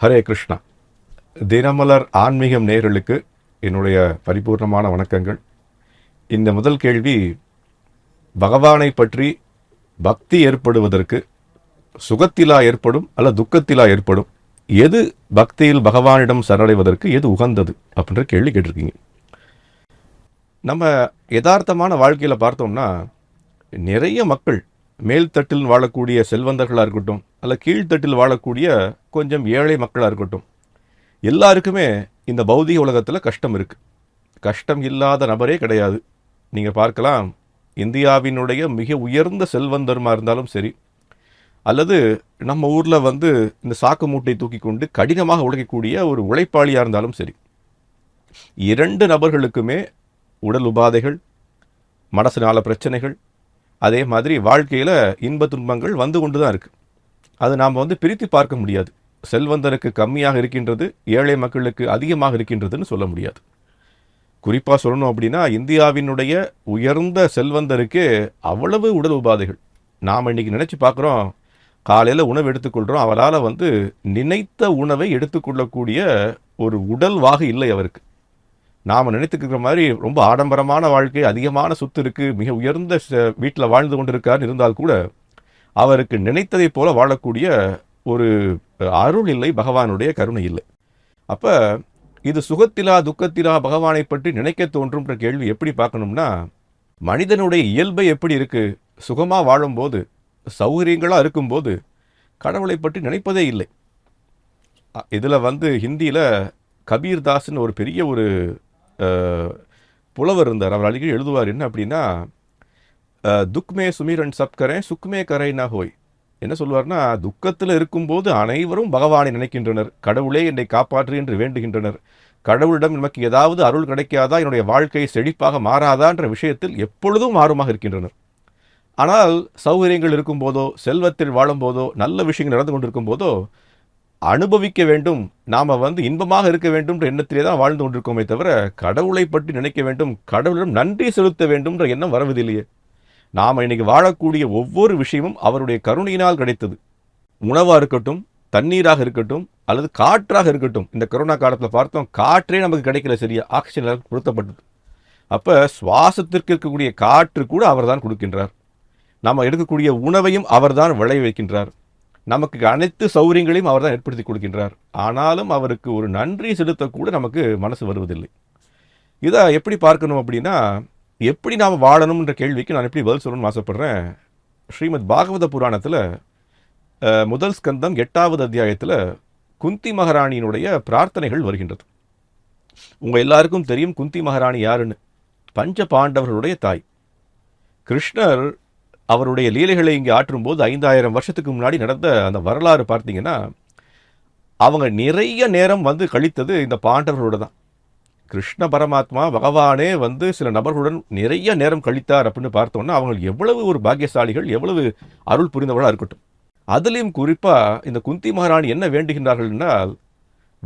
ஹரே கிருஷ்ணா. தினமலர் ஆன்மீகம் நேர்களுக்கு என்னுடைய பரிபூர்ணமான வணக்கங்கள். இந்த முதல் கேள்வி பகவானை பற்றி பக்தி ஏற்படுவதற்கு சுகத்திலா ஏற்படும் அல்ல துக்கத்திலா ஏற்படும்? எது பக்தியில் பகவானிடம் சரணடைவதற்கு எது உகந்தது? அப்படின்ற கேள்வி கேட்டிருக்கீங்க. நம்ம யதார்த்தமான வாழ்க்கையில் பார்த்தோம்னா நிறைய மக்கள் மேல்தட்டில் வாழக்கூடிய செல்வந்தர்களாக இருக்கட்டும் அல்ல கீழ்த்தட்டில் வாழக்கூடிய கொஞ்சம் ஏழை மக்களாக இருக்கட்டும். எல்லாருக்குமே இந்த பௌதிக உலகத்தில் கஷ்டம் இருக்குது கஷ்டம் இல்லாத நபரே கிடையாது. நீங்கள் பார்க்கலாம் இந்தியாவினுடைய மிக உயர்ந்த செல்வந்தருமா இருந்தாலும் சரி அல்லது நம்ம ஊரில் வந்து இந்த சாக்கு மூட்டை தூக்கி கொண்டு கடினமாக உழைக்கக்கூடிய ஒரு உழைப்பாளியாக இருந்தாலும் சரி இரண்டு நபர்களுக்குமே உடல் உபாதைகள் மனசுனால பிரச்சனைகள் அதே மாதிரி வாழ்க்கையில் இன்ப துன்பங்கள் வந்து கொண்டு தான் இருக்குது அது நாம் வந்து பிரித்து பார்க்க முடியாது. செல்வந்தருக்கு கம்மியாக இருக்கின்றது ஏழை மக்களுக்கு அதிகமாக இருக்கின்றதுன்னு சொல்ல முடியாது. குறிப்பாக சொல்லணும் அப்படின்னா இந்தியாவினுடைய உயர்ந்த செல்வந்தருக்கு அவ்வளவு உடல் உபாதைகள். நாம் இன்னைக்கு நினச்சி பார்க்குறோம் காலையில் உணவு எடுத்துக்கொள்கிறோம் அவரால் வந்து நினைத்த உணவை எடுத்துக்கொள்ளக்கூடிய ஒரு உடல் வாக இல்லை அவருக்கு. நாம் நினைத்துக்கிற மாதிரி ரொம்ப ஆடம்பரமான வாழ்க்கை அதிகமான சொத்து இருக்குது மிக உயர்ந்த வீட்டில் வாழ்ந்து கொண்டிருக்காருன்னு இருந்தால் கூட அவருக்கு நினைத்ததைப் போல வாழக்கூடிய ஒரு அருள் இல்லை பகவானுடைய கருணை இல்லை. அப்போ இது சுகத்திலா துக்கத்திலா பகவானை பற்றி நினைக்க தோன்றும்ன்ற கேள்வி எப்படி பார்க்கணும்னா மனிதனுடைய இயல்பை எப்படி இருக்குது சுகமாக வாழும்போது சௌகரியங்களாக இருக்கும்போது கடவுளை பற்றி நினைப்பதே இல்லை. இதில் வந்து ஹிந்தியில் கபீர்தாஸ்னு ஒரு பெரிய ஒரு புலவர் இருந்தார். அவர் அடிக்கடி எழுதுவார் என்ன அப்படின்னா துக்மே சுமீரன் சப்கரே சுக்மே கரைனா ஹோய் என்ன சொல்வார்னா துக்கத்தில் இருக்கும்போது அனைவரும் பகவானை நினைக்கின்றனர். கடவுளே என்னை காப்பாற்று என்று வேண்டுகின்றனர். கடவுளிடம் நமக்கு ஏதாவது அருள் கிடைக்காதா? என்னுடைய வாழ்க்கை செழிப்பாக மாறாதான்ற விஷயத்தில் எப்பொழுதும் ஆர்வமாக இருக்கின்றனர். ஆனால் சௌகரியங்கள் இருக்கும்போதோ செல்வத்தில் வாழும்போதோ நல்ல விஷயங்கள் நடந்து கொண்டிருக்கும் போதோ அனுபவிக்க வேண்டும். நாம் வந்து இன்பமாக இருக்க வேண்டும்ன்ற எண்ணத்திலே தான் வாழ்ந்து கொண்டிருக்கோமே தவிர கடவுளை பற்றி நினைக்க வேண்டும். கடவுளிடம் நன்றி செலுத்த வேண்டும்ன்ற எண்ணம் வரவதில்லையே நாம் இன்னைக்கு வாழக்கூடிய ஒவ்வொரு விஷயமும் அவருடைய கருணையினால் கிடைத்தது. உணவாக இருக்கட்டும் தண்ணீராக இருக்கட்டும் அல்லது காற்றாக இருக்கட்டும். இந்த கொரோனா காலத்தில் பார்த்தோம் காற்றே நமக்கு கிடைக்கல சரியா. ஆக்சிஜன் லெவல் பொருத்தப்பட்டது. அப்போ சுவாசத்திற்கு இருக்கக்கூடிய காற்று கூட அவர்தான் கொடுக்கின்றார். நம்ம எடுக்கக்கூடிய உணவையும் அவர்தான் விளைய வைக்கின்றார். நமக்கு அனைத்து சௌகரியங்களையும் அவர்தான் ஏற்படுத்தி கொடுக்கின்றார். ஆனாலும் அவருக்கு ஒரு நன்றி செலுத்தக்கூட நமக்கு மனசு வருவதில்லை. இதை எப்படி பார்க்கணும் அப்படின்னா எப்படி நாம் வாழணும்ன்ற கேள்விக்கு நான் எப்படி பதில் சொல்லணும்னு ஆசைப்படுறேன்? ஸ்ரீமத் பாகவத புராணத்தில் முதல் ஸ்கந்தம் எட்டாவது அத்தியாயத்தில் குந்தி மகாராணியினுடைய பிரார்த்தனைகள் வருகின்றது. உங்கள் எல்லாருக்கும் தெரியும் குந்தி மகாராணி யாருன்னு? பஞ்ச பாண்டவர்களுடைய தாய். கிருஷ்ணர் அவருடைய லீலைகளை இங்கே ஆற்றும்போது ஐந்தாயிரம் வருஷத்துக்கு முன்னாடி நடந்த அந்த வரலாறு பார்த்தீங்கன்னா அவங்க நிறைய நேரம் வந்து கழித்தது இந்த பாண்டவர்களோட தான். கிருஷ்ண பரமாத்மா பகவானே வந்து சில நபர்களுடன் நிறைய நேரம் கழித்தார் அப்படின்னு பார்த்தோம்னா அவங்க எவ்வளவு ஒரு பாக்கியசாலிகள் எவ்வளவு அருள் புரிந்தவர்களாக இருக்கட்டும். அதுலேயும் குறிப்பாக இந்த குந்தி மகாராணி என்ன வேண்டுகின்றார்கள்னால்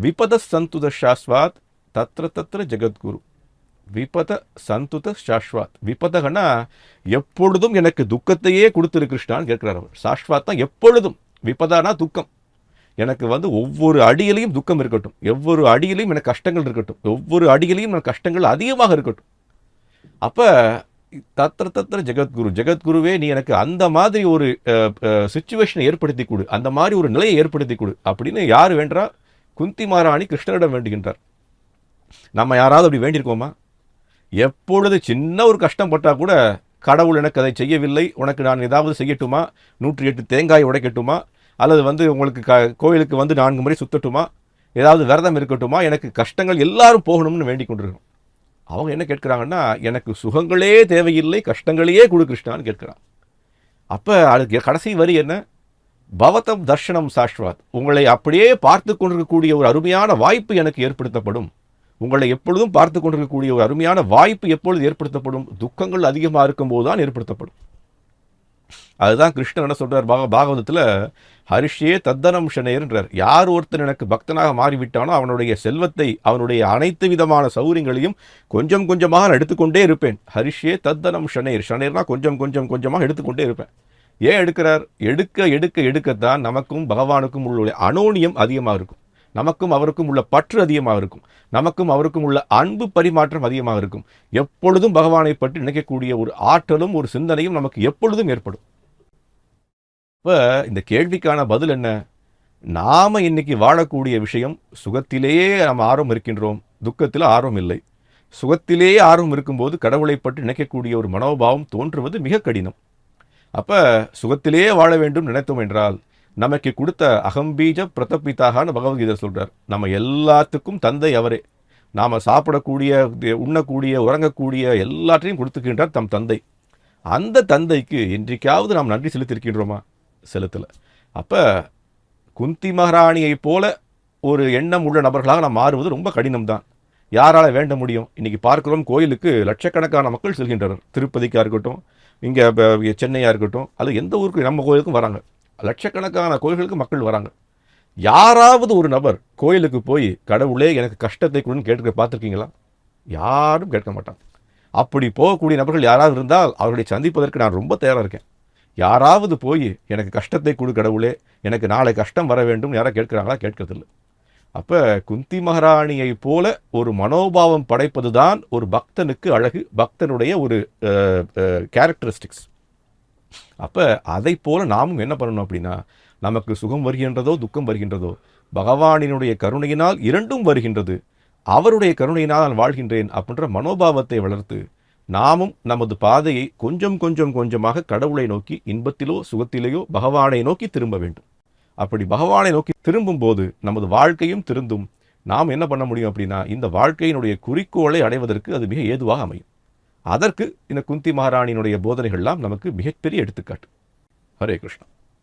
விபத சந்துத சாஸ்வாத் தத்ர தத்ர ஜெகத்குரு. விபத சந்துத சாஸ்வாத். விபதகனா எப்பொழுதும் எனக்கு துக்கத்தையே கொடுத்துரு கிருஷ்ணான்னு கேட்கிறார் அவர். சாஸ்வாத் தான் எப்பொழுதும். விபதானா துக்கம். எனக்கு வந்து ஒவ்வொரு அடியிலையும் துக்கம் இருக்கட்டும். ஒவ்வொரு அடியிலையும் எனக்கு கஷ்டங்கள் இருக்கட்டும். ஒவ்வொரு அடியிலையும் எனக்கு கஷ்டங்கள் அதிகமாக இருக்கட்டும். அப்போ தத்திர தத்திர ஜெகத்குரு ஜெகத்குருவே நீ எனக்கு அந்த மாதிரி ஒரு சுச்சுவேஷனை ஏற்படுத்தி கொடு. அந்த மாதிரி ஒரு நிலையை ஏற்படுத்தி கொடு. அப்படின்னு யார் வேண்டா குந்தி மாராணி கிருஷ்ணரிடம் வேண்டுகின்றார். நம்ம யாராவது அப்படி வேண்டியிருக்கோமா? எப்பொழுது சின்ன ஒரு கஷ்டம் பட்டால் கூட கடவுள் எனக்கு அதை செய்யவில்லை. உனக்கு நான் ஏதாவது செய்யட்டுமா? நூற்றி எட்டு தேங்காய் உடைக்கட்டுமா? அல்லது வந்து உங்களுக்கு க கோயிலுக்கு வந்து நான்கு முறை சுத்தட்டுமா? ஏதாவது விரதம் இருக்கட்டுமா? எனக்கு கஷ்டங்கள் எல்லாரும் போகணும்னு வேண்டிக் கொண்டிருக்கோம் அவங்க என்ன கேட்குறாங்கன்னா எனக்கு சுகங்களே தேவையில்லை கஷ்டங்களையே கொடு கிருஷ்ணான்னு கேட்குறான். அப்போ அதுக்கு கடைசி வரி என்ன? பவதம் தர்ஷனம் சாஷ்வாத். உங்களை அப்படியே பார்த்து கொண்டிருக்கக்கூடிய ஒரு அருமையான வாய்ப்பு எனக்கு ஏற்படுத்தப்படும். உங்களை எப்பொழுதும் பார்த்து கொண்டிருக்கக்கூடிய ஒரு அருமையான வாய்ப்பு எப்பொழுது ஏற்படுத்தப்படும்? துக்கங்கள் அதிகமாக இருக்கும்போது தான் ஏற்படுத்தப்படும். அதுதான் கிருஷ்ணர் என்ன சொல்கிறார் பாக பாகவதத்தில் ஹரிஷே தத்தனம் ஷனேர்ன்றார். யார் ஒருத்தன் எனக்கு பக்தனாக மாறிவிட்டானோ அவனுடைய செல்வத்தை அவனுடைய அனைத்து விதமான சௌரியங்களையும் கொஞ்சம் கொஞ்சமாக நான் எடுத்துக்கொண்டே இருப்பேன். ஹரிஷே தத்தனம் ஷனேர். ஷனேர்னா கொஞ்சம் கொஞ்சம் கொஞ்சமாக எடுத்துக்கொண்டே இருப்பேன். ஏன் எடுக்கிறார்? எடுக்க எடுக்க எடுக்கத்தான் நமக்கும் பகவானுக்கும் உள்ள அனோனியம் அதிகமாக இருக்கும். நமக்கும் அவருக்கும் உள்ள பற்று அதிகமாக இருக்கும். நமக்கும் அவருக்கும் உள்ள அன்பு பரிமாற்றம் அதிகமாக இருக்கும். எப்பொழுதும் பகவானை பற்றி நினைக்கக்கூடிய ஒரு ஆற்றலும் ஒரு சிந்தனையும் நமக்கு எப்பொழுதும் ஏற்படும். இப்போ இந்த கேள்விக்கான பதில் என்ன? நாம் இன்னைக்கு வாழக்கூடிய விஷயம் சுகத்திலேயே நாம் ஆர்வம் இருக்கின்றோம். துக்கத்தில் ஆர்வம் இல்லை. சுகத்திலேயே ஆர்வம் இருக்கும்போது கடவுளை பற்றி நினைக்கக்கூடிய ஒரு மனோபாவம் தோன்றுவது மிக கடினம். அப்போ சுகத்திலேயே வாழ வேண்டும் நினைத்தோம் என்றால் நமக்கு கொடுத்த அகம்பீஜ பிரதப்பித்தாகான்னு பகவத்கீதை சொல்கிறார் நம்ம எல்லாத்துக்கும் தந்தை அவரே. நாம் சாப்பிடக்கூடிய உண்ணக்கூடிய உறங்கக்கூடிய எல்லாற்றையும் கொடுத்துக்கின்றார் தம் தந்தை. அந்த தந்தைக்கு என்றைக்காவது நாம் நன்றி செலுத்தியிருக்கின்றோமா? செலுத்தலை. அப்போ குந்தி மகாராணியை போல ஒரு எண்ணம் உள்ள நபர்களாக நாம் மாறுவது ரொம்ப கடினம்தான். யாரால் வேண்ட முடியும்? இன்றைக்கி பார்க்குறோம் கோயிலுக்கு லட்சக்கணக்கான மக்கள் செல்கின்றனர். திருப்பதிக்காக இருக்கட்டும் இங்கே சென்னையாக இருக்கட்டும் அது எந்த ஊருக்கு நம்ம கோயிலுக்கும் வராங்க. லட்சக்கணக்கான கோயில்களுக்கு மக்கள் வராங்க. யாராவது ஒரு நபர் கோயிலுக்கு போய் கடவுளே எனக்கு கஷ்டத்தை கொடுன்னு கேட்டுக்க பார்த்துருக்கீங்களா? யாரும் கேட்க மாட்டாங்க. அப்படி போகக்கூடிய நபர்கள் யாராவது இருந்தால் அவர்களை சந்திப்பதற்கு நான் ரொம்ப தயாராக இருக்கேன். யாராவது போய் எனக்கு கஷ்டத்தை கொடு கடவுளே எனக்கு நாளை கஷ்டம் வர வேண்டும் யாராவது கேட்குறாங்களா? கேட்கறதில்லை. அப்போ குந்தி மகாராணியை போல ஒரு மனோபாவம் படைப்பது தான் ஒரு பக்தனுக்கு அழகு பக்தனுடைய ஒரு கேரக்டரிஸ்டிக்ஸ் அப்போ அதை போல் நாமும் என்ன பண்ணணும் அப்படின்னா நமக்கு சுகம் வருகின்றதோ துக்கம் வருகின்றதோ பகவானினுடைய கருணையினால் இரண்டும் வருகின்றது. அவருடைய கருணையினால் நான் வாழ்கின்றேன் அப்படின்ற மனோபாவத்தை வளர்த்து நாமும் நமது பாதையை கொஞ்சம் கொஞ்சம் கொஞ்சமாக கடவுளை நோக்கி இன்பத்திலோ சுகத்திலேயோ பகவானை நோக்கி திரும்ப வேண்டும். அப்படி பகவானை நோக்கி திரும்பும் போது நமது வாழ்க்கையும் திருந்தும். நாம் என்ன பண்ண முடியும் அப்படின்னா இந்த வாழ்க்கையினுடைய குறிக்கோளை அடைவதற்கு அது மிக ஏதுவாக அமையும். அதற்கு இந்த குந்தி மகாராணியினுடைய போதனைகள்லாம் நமக்கு மிகப்பெரிய எடுத்துக்காட்டு. ஹரே கிருஷ்ணா.